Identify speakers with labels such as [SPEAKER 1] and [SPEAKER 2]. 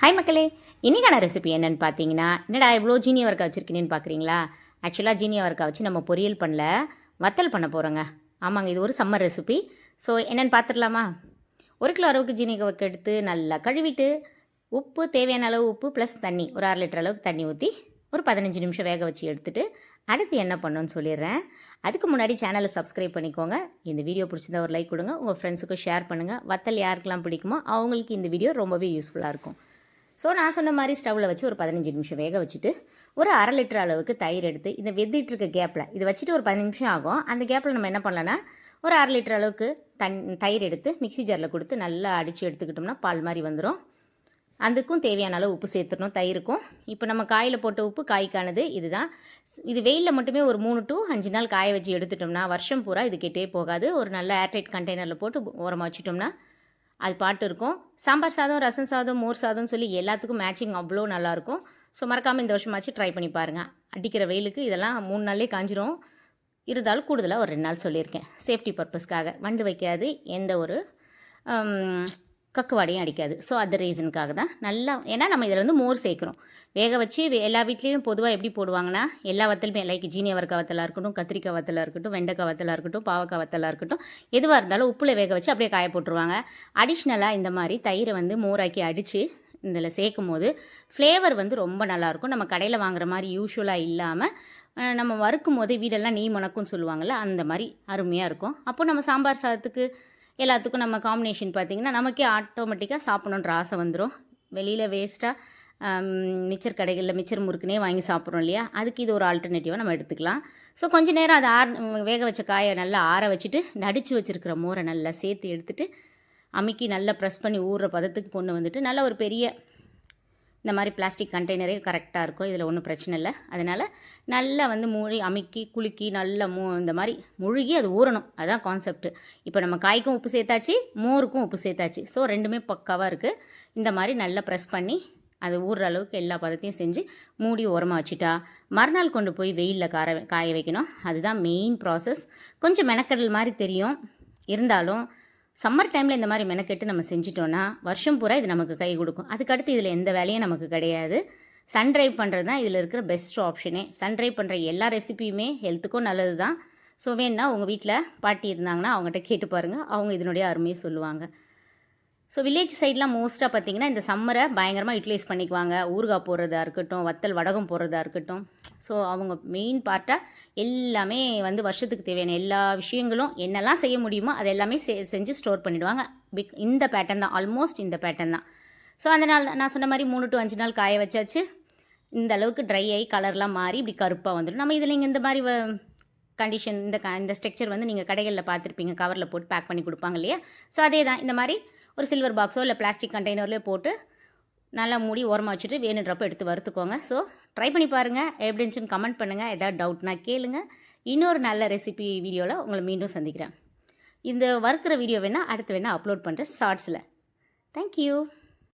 [SPEAKER 1] Hi மக்களே. இன்றைக்கான recipe என்னென்னு பார்த்தீங்கன்னா என்னடா இவ்வளோ ஜீனி அவரைக்கா வச்சுருக்கீங்கன்னு பார்க்குறீங்களா ஆக்சுவலாக ஜீனி அவரைக்கா வச்சு நம்ம பொரியல் பண்ணல வத்தல் பண்ண போகிறோங்க ஆமாங்க இது ஒரு சம்மர் ரெசிபி ஸோ என்னென்னு பார்த்துடலாமா ஒரு கிலோ அளவுக்கு ஜீனி அவரைக்கா எடுத்து நல்லா கழுவிட்டு உப்பு தேவையான அளவு உப்பு ப்ளஸ் தண்ணி ஒரு அரை லிட்டர் அளவுக்கு தண்ணி ஊற்றி ஒரு பதினஞ்சு நிமிஷம் வேக வச்சு எடுத்துகிட்டு அடுத்து என்ன பண்ணணும்னு சொல்லிடுறேன். அதுக்கு முன்னாடி சேனலை சப்ஸ்கிரைப் பண்ணிக்கோங்க. இந்த வீடியோ பிடிச்சிருந்தா ஒரு லைக் கொடுங்க. உங்கள் ஃப்ரெண்ட்ஸுக்கும் ஷேர் பண்ணுங்கள் வத்தல் யாருக்கெல்லாம் பிடிக்குமோ அவங்களுக்கு இந்த வீடியோ ரொம்பவே யூஸ்ஃபுல்லாக இருக்கும். ஸோ நான் சொன்ன மாதிரி ஸ்டவ்வில் வச்சு ஒரு பதினஞ்சு நிமிஷம் வேக வச்சுட்டு ஒரு அரை லிட்டர் அளவுக்கு தயிர் எடுத்து இந்த வெந்திட்டு இருக்க கேப்பில் இது வச்சுட்டு ஒரு பதினஞ்சு நிமிஷம் ஆகும். அந்த கேப்பில் நம்ம என்ன பண்ணலான்னா ஒரு அரை லிட்டர் அளவுக்கு தன் தயிர் எடுத்து மிக்ஸி ஜாரில் கொடுத்து நல்லா அடித்து எடுத்துக்கிட்டோம்னா பால் மாதிரி வந்துடும் அதுக்கும் தேவையான அளவு உப்பு சேர்த்துடணும் தயிருக்கும். இப்போ நம்ம காயில் போட்ட உப்பு காய்க்கானது இதுதான். இது வெயிலில் மட்டுமே ஒரு மூணு டு அஞ்சு நாள் காய வச்சு எடுத்துட்டோம்னா வருஷம் பூரா இது கெட்டே போகாது. ஒரு நல்ல ஏர்டைட் கண்டெய்னரில் போட்டு உரமாக வச்சுட்டோம்னா அது பாட்டு இருக்கும். சாம்பார் சாதம் ரசம் சாதம் மோர் சாதம் சொல்லி எல்லாத்துக்கும் மேட்சிங் அவ்வளோ நல்லாயிருக்கும். ஸோ மறக்காமல் இந்த வருஷமாச்சு ட்ரை பண்ணி பாருங்கள் அடிக்கிற வெயிலுக்கு இதெல்லாம் மூணு நாள்லேயே காஞ்சிரும். இருந்தாலும் கூடுதலாக ஒரு ரெண்டு நாள் சொல்லியிருக்கேன். சேஃப்டி பர்பஸ்க்காக வண்டு வைக்காது எந்த ஒரு கக்குவாடையும் அடிக்காது. ஸோ அந்த ரீசனுக்காக தான். நல்லா ஏன்னா நம்ம இதில் வந்து மோர் சேர்க்குறோம். வேக வச்சு எல்லா வீட்லேயும் பொதுவாக எப்படி போடுவாங்கன்னா எல்லா வத்தலுமே லைக் ஜீனி அவரைக்காய் வத்தலாக இருக்கட்டும் கத்திரிக்காய் வத்தலாக இருக்கட்டும் வெண்டைக்காய் வத்தலாக இருக்கட்டும் பாவக்காய் வத்தலாக இருக்கட்டும் எதுவாக இருந்தாலும் உப்பில் வேக வச்சு அப்படியே காய போட்டுருவாங்க. அடிஷ்னலாக இந்த மாதிரி தயிரை வந்து மோராக்கி அடித்து இதில் சேர்க்கும் போது ஃப்ளேவர் வந்து ரொம்ப நல்லாயிருக்கும். நம்ம கடையில் வாங்குற மாதிரி யூஸ்வலாக இல்லாமல் நம்ம வறுக்கும் போது வீடெல்லாம் நெய் மணக்கும்னு சொல்லுவாங்கள்ல அந்த மாதிரி அருமையாக இருக்கும். அப்போ நம்ம சாம்பார் சாதத்துக்கு எல்லாத்துக்கும் நம்ம காம்பினேஷன் பார்த்திங்கன்னா நமக்கே ஆட்டோமேட்டிக்காக சாப்பிடணுன்ற ஆசை வந்துடும் வெளியில் வேஸ்ட்டாக மிச்சர் கடைகளில் மிச்சர் முறுக்குனே வாங்கி சாப்பிட்றோம் இல்லையா? அதுக்கு இது ஒரு ஆல்டர்னேட்டிவாக நம்ம எடுத்துக்கலாம். ஸோ கொஞ்ச நேரம் அதை ஆர் வேக வச்ச காயை நல்லா ஆற வச்சுட்டு இந்த அடித்து வச்சுருக்கிற மோரை நல்லா சேர்த்து எடுத்துகிட்டு அமுக்கி நல்லா ப்ரெஸ் பண்ணி ஊறுற பதத்துக்கு கொண்டு வந்துட்டு நல்ல ஒரு பெரிய இந்த மாதிரி பிளாஸ்டிக் கண்டெய்னரே கரெக்டாக இருக்கும். இதில் ஒன்றும் பிரச்சனை இல்லை. அதனால் நல்லா வந்து மூழ்கி அமுக்கி குலுக்கி நல்லா மூ இந்த மாதிரி முழுகி அது ஊறணும். அதுதான் கான்செப்ட் இப்போ நம்ம காய்க்கும் உப்பு சேர்த்தாச்சு மோருக்கும் உப்பு சேர்த்தாச்சு. ஸோ ரெண்டுமே பக்காவாக இருக்குது இந்த மாதிரி நல்லா ப்ரெஸ் பண்ணி அது ஊறுற அளவுக்கு எல்லா பதத்தையும் செஞ்சு மூடி ஓரமாக வச்சுட்டா மறுநாள் கொண்டு போய் வெயிலில் கார காய வைக்கணும். அதுதான் மெயின் ப்ராசஸ் கொஞ்சம் மெனக்கடல் மாதிரி தெரியும். இருந்தாலும் சம்மர் டைமில் இந்த மாதிரி மெனக்கெட்டு நம்ம செஞ்சிட்டோன்னா வருஷம் பூரா இது நமக்கு கை கொடுக்கும். அதுக்கடுத்து இதில் எந்த வேலையும் நமக்கு கிடையாது. சன் ட்ரை பண்ணுறது தான் இதில் இருக்கிற பெஸ்ட் ஆப்ஷனே சன் ட்ரை பண்ணுற எல்லா ரெசிபியுமே ஹெல்த்துக்கும் நல்லது தான் ஸோ வேணா உங்கள் வீட்டில் பாட்டி இருந்தாங்கன்னா அவங்ககிட்ட கேட்டு பாருங்கள் அவங்க இதனுடைய அருமையை சொல்லுவாங்க. ஸோ வில்லேஜ் சைட்லாம் மோஸ்ட்டாக பார்த்தீங்கன்னா இந்த சம்மரை பயங்கரமாக யூட்டிலைஸ் பண்ணிக்குவாங்க. ஊறுகாய் போடுறதா இருக்கட்டும் வத்தல் வடகம் போடுறதா இருக்கட்டும். ஸோ அவங்க மெயின் பார்ட்டாக எல்லாமே வந்து வருஷத்துக்கு தேவையான எல்லா விஷயங்களும் என்னெல்லாம் செய்ய முடியுமோ அது எல்லாமே செ- செஞ்சு ஸ்டோர் பண்ணிவிடுவாங்க பிக் இந்த பேட்டர்ன் தான் ஆல்மோஸ்ட் இந்த பேட்டர்ன் தான். ஸோ அதனால் நான் சொன்ன மாதிரி மூணு டு அஞ்சு நாள் காய வச்சாச்சு. இந்த அளவுக்கு ட்ரை ஆகி கலர்லாம் மாறி இப்படி கருப்பாக வந்துடும். நம்ம இதில் இங்கே இந்த மாதிரி கண்டிஷன் இந்த க இந்த ஸ்ட்ரக்சர் வந்து நீங்கள் கடைகளில் பார்த்துருப்பீங்க. கவரில் போட்டு பேக் பண்ணி கொடுப்பாங்க இல்லையா? ஸோ அதே தான். இந்த மாதிரி ஒரு சில்வர் பாக்ஸோ இல்லை பிளாஸ்டிக் கண்டெய்னர்லேயோ போட்டு நல்லா மூடி ஓரமாக வச்சுட்டு வேணுன்றப்போ எடுத்து வறுத்துக்கோங்க. ஸோ ட்ரை பண்ணி பாருங்கள் எப்படி இருந்துச்சுன்னு கமெண்ட் பண்ணுங்கள் ஏதாவது டவுட்னா கேளுங்கள் இன்னொரு நல்ல ரெசிபி வீடியோவில் உங்களை மீண்டும் சந்திக்கிறேன். இந்த வறுக்கிற வீடியோ வேணால் அடுத்து வேணால் அப்லோட் பண்ணுறேன் ஷார்ட்ஸில் தேங்க்யூ